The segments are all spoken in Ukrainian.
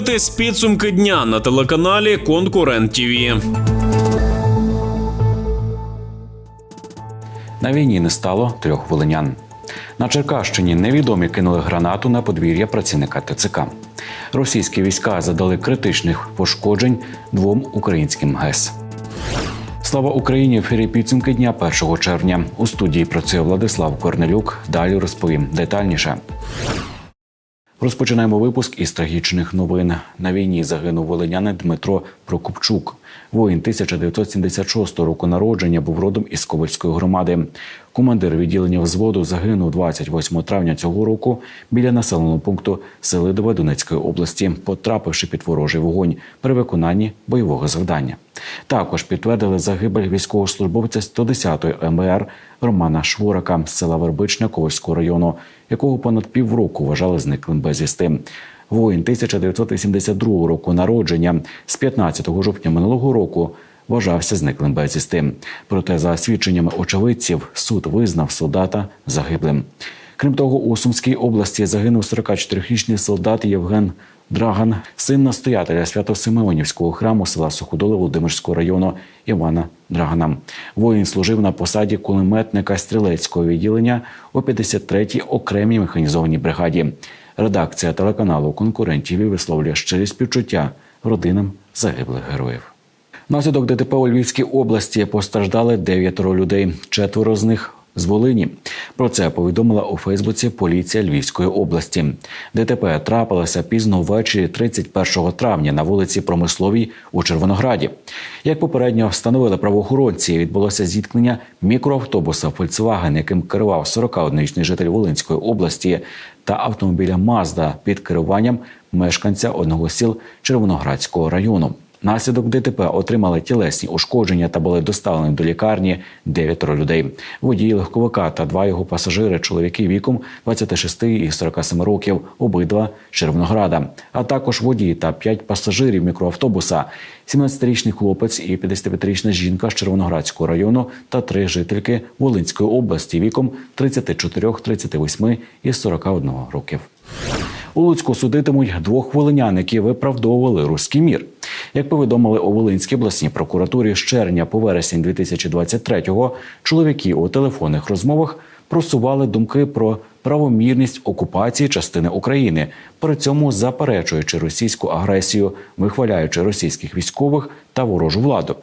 дивитесь підсумки дня на телеканалі Конкурент ТІВІ. На війні не стало трьох волинян. На Черкащині невідомі кинули гранату на подвір'я працівника ТЦК. Російські війська задали критичних пошкоджень двом українським ГЕС. Слава Україні! В ефірі підсумки дня 1 червня. У студії працює Владислав Корнелюк. Далі розповім детальніше. Розпочинаємо випуск із трагічних новин. На війні загинув волинянин Дмитро Прокопчук. Воїн 1976 року народження був родом із Ковальської громади. Командир відділення взводу загинув 28 травня цього року біля населеного пункту Селидове Донецької області, потрапивши під ворожий вогонь при виконанні бойового завдання. Також підтвердили загибель військовослужбовця 110-ї МБР Романа Шворака з села Вербичне Ковальського району, якого понад півроку вважали зниклим безвісти. Воїн 1982 року народження з 15 жовтня минулого року вважався зниклим безвісти. Проте, за свідченнями очевидців, суд визнав солдата загиблим. Крім того, у Сумській області загинув 44-річний солдат Євген Драган, син настоятеля Свято-Симеонівського храму села Суходоли Володимирського району Івана Драгана. Воїн служив на посаді кулеметника стрілецького відділення у 53-й окремій механізованій бригаді. Редакція телеканалу конкурентів висловлює щирі співчуття родинам загиблих героїв. Внаслідок ДТП у Львівській області постраждали дев'ятеро людей. Четверо з них з Волині. Про це повідомила у Фейсбуці поліція Львівської області. ДТП трапилося пізно ввечері 31 травня на вулиці Промисловій у Червонограді. Як попередньо встановили правоохоронці, відбулося зіткнення мікроавтобуса Volkswagen, яким керував 41-річний житель Волинської області, та автомобіля Мазда під керуванням мешканця одного з сіл Червоноградського району. Наслідок ДТП отримали тілесні ушкодження та були доставлені до лікарні дев'ятеро людей. Водій легковика та два його пасажири, чоловіки віком 26 і 47 років, обидва Червонограда, а також водій та п'ять пасажирів мікроавтобуса, 17-річний хлопець і 55-річна жінка з Червоноградського району та три жительки Волинської області віком 34, 38 і 41 років. У Луцьку судитимуть двох волинян, які виправдовували руський мір. Як повідомили у Волинській обласній прокуратурі з червня по вересень 2023-го, чоловіки у телефонних розмовах просували думки про правомірність окупації частини України, при цьому заперечуючи російську агресію, вихваляючи російських військових та ворожу владу.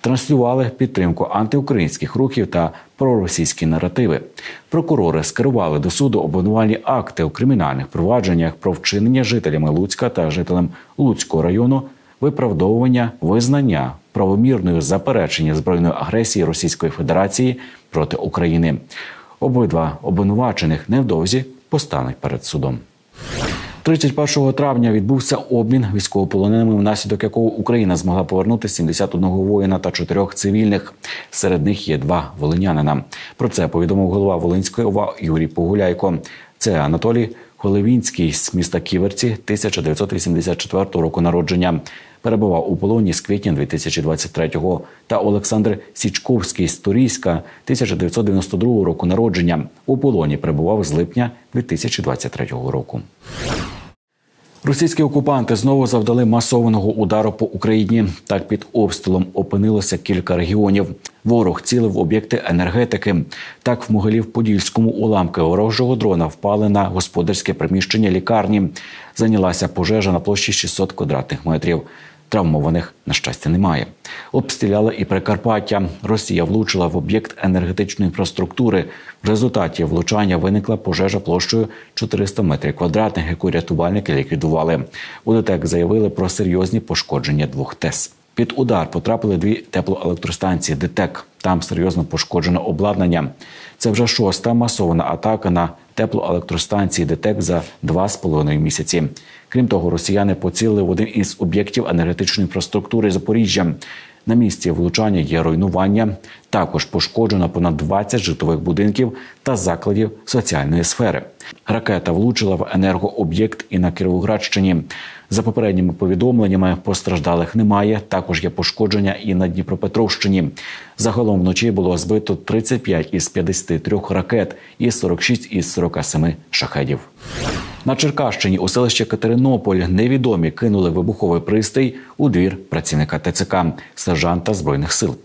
Транслювали підтримку антиукраїнських рухів та проросійські наративи. Прокурори скерували до суду обвинувальні акти у кримінальних провадженнях про вчинення жителями Луцька та жителям Луцького району виправдовування визнання правомірної заперечення збройної агресії Російської Федерації проти України. Обидва обвинувачених невдовзі постануть перед судом. 31 травня відбувся обмін військовополоненими, внаслідок якого Україна змогла повернути 71 воїна та 4 цивільних. Серед них є два волинянина. Про це повідомив голова Волинської ОВА Юрій Погуляйко. Це Анатолій Холевінський з міста Ківерці 1984 року народження. Перебував у полоні з квітня 2023-го. Та Олександр Січковський з Турійська 1992 року народження. У полоні перебував з липня 2023 року. Російські окупанти знову завдали масованого удару по Україні. Так під обстрілом опинилося кілька регіонів. Ворог цілив об'єкти енергетики. Так, в Могилів-Подільському уламки ворожого дрона впали на господарське приміщення лікарні. Зайнялася пожежа на площі 600 квадратних метрів. Травмованих на щастя немає. Обстріляли і Прикарпаття. Росія влучила в об'єкт енергетичної інфраструктури. В результаті влучання виникла пожежа площею 400 метрів квадратних, яку рятувальники ліквідували. У ДТЕК заявили про серйозні пошкодження двох ТЕС. Під удар потрапили дві теплоелектростанції ДТЕК. Там серйозно пошкоджено обладнання. Це вже шоста масована атака на теплоелектростанції ДТЕК за два з половиною місяці. Крім того, росіяни поцілили в один із об'єктів енергетичної інфраструктури Запоріжжя. На місці влучання є руйнування. Також пошкоджено понад 20 житлових будинків та закладів соціальної сфери. Ракета влучила в енергооб'єкт і на Кіровоградщині. За попередніми повідомленнями постраждалих немає. Також є пошкодження і на Дніпропетровщині. Загалом вночі було збито 35 із 53 ракет і 46 із 47 шахедів. На Черкащині у селищі Катеринополь невідомі кинули вибуховий пристрій у двір працівника ТЦК сержанта збройних сил.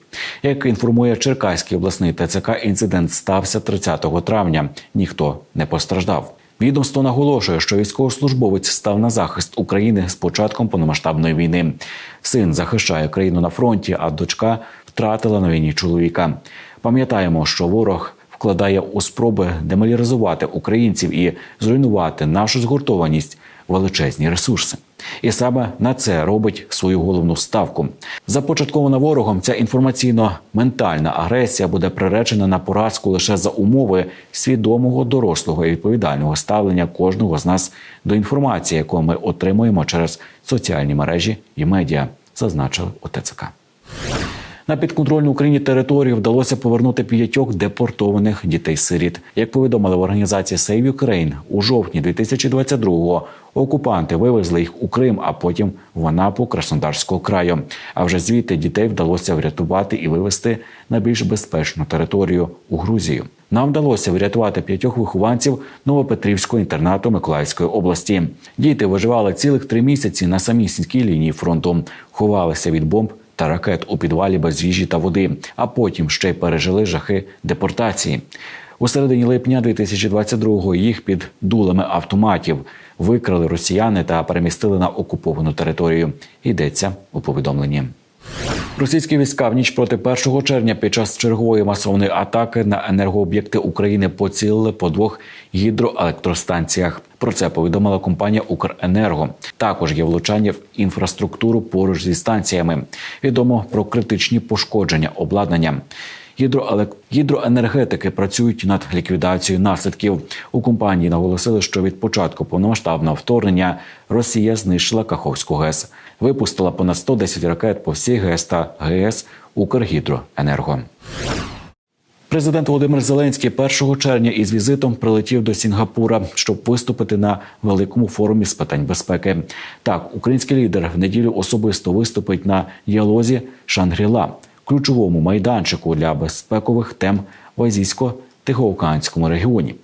Як інформує Черкаський обласний ТЦК, інцидент стався 30 травня. Ніхто не постраждав. Відомство наголошує, що військовослужбовець став на захист України з початком повномасштабної війни. Син захищає країну на фронті, а дочка втратила на війні чоловіка. Пам'ятаємо, що ворог вкладає у спроби деморалізувати українців і зруйнувати нашу згуртованість величезні ресурси. І саме на це робить свою головну ставку. Започаткована ворогом ця інформаційно-ментальна агресія буде приречена на поразку лише за умови свідомого, дорослого і відповідального ставлення кожного з нас до інформації, яку ми отримуємо через соціальні мережі і медіа, зазначили у ТЦК. На підконтрольну Україні територію вдалося повернути п'ятьох депортованих дітей-сиріт. Як повідомили в організації Save Ukraine, у жовтні 2022-го окупанти вивезли їх у Крим, а потім в Анапу Краснодарського краю. А вже звідти дітей вдалося врятувати і вивезти на більш безпечну територію у Грузію. Нам вдалося врятувати п'ятьох вихованців Новопетрівського інтернату Миколаївської області. Діти виживали цілих три місяці на самісінькій лінії фронту, ховалися від бомб та ракет у підвалі без їжі та води, а потім ще й пережили жахи депортації. У середині липня 2022-го їх під дулами автоматів викрали росіяни та перемістили на окуповану територію. Йдеться у повідомленні. Російські війська в ніч проти 1 червня під час чергової масовної атаки на енергооб'єкти України поцілили по двох гідроелектростанціях. Про це повідомила компанія Укренерго. Також є влучання в інфраструктуру поруч зі станціями. Відомо про критичні пошкодження обладнання. Гідроенергетики працюють над ліквідацією наслідків. У компанії наголосили, що від початку повномасштабного вторгнення Росія знищила Каховську ГЕС, випустила понад 110 ракет по всій ГЕС та ГЕС Укргідроенерго. Президент Володимир Зеленський 1 червня із візитом прилетів до Сінгапура, щоб виступити на великому форумі з питань безпеки. Так, український лідер в неділю особисто виступить на діалозі Шангріла, ключовому майданчику для безпекових тем в Азійсько-Тихоокеанському регіоні.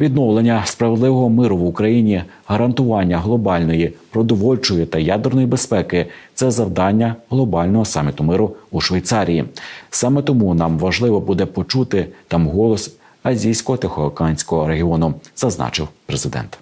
Відновлення справедливого миру в Україні, гарантування глобальної продовольчої та ядерної безпеки це завдання глобального саміту миру у Швейцарії. Саме тому нам важливо буде почути там голос Азійсько-Тихоокеанського регіону, зазначив президент.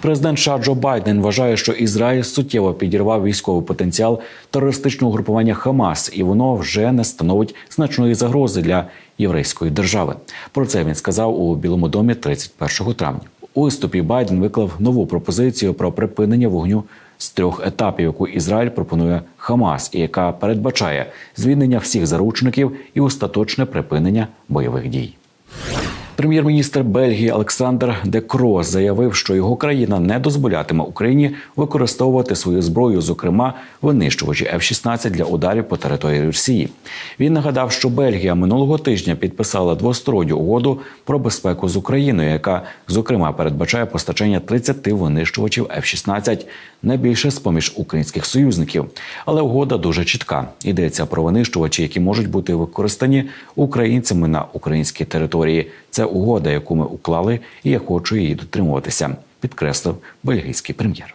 Президент США Байден вважає, що Ізраїль суттєво підірвав військовий потенціал терористичного групування Хамас, і воно вже не становить значної загрози для єврейської держави. Про це він сказав у Білому домі 31 травня. У виступі Байден виклав нову пропозицію про припинення вогню з трьох етапів, яку Ізраїль пропонує Хамас, і яка передбачає звільнення всіх заручників і остаточне припинення бойових дій. Прем'єр-міністр Бельгії Олександр Де Крoo заявив, що його країна не дозволятиме Україні використовувати свою зброю, зокрема винищувачі F-16 для ударів по території Росії. Він нагадав, що Бельгія минулого тижня підписала двосторонню угоду про безпеку з Україною, яка зокрема передбачає постачання 30 винищувачів F-16, найбільше з поміж українських союзників. Але угода дуже чітка. Йдеться про винищувачі, які можуть бути використані українцями на українській території. Це угода, яку ми уклали, і я хочу її дотримуватися, підкреслив бельгійський прем'єр.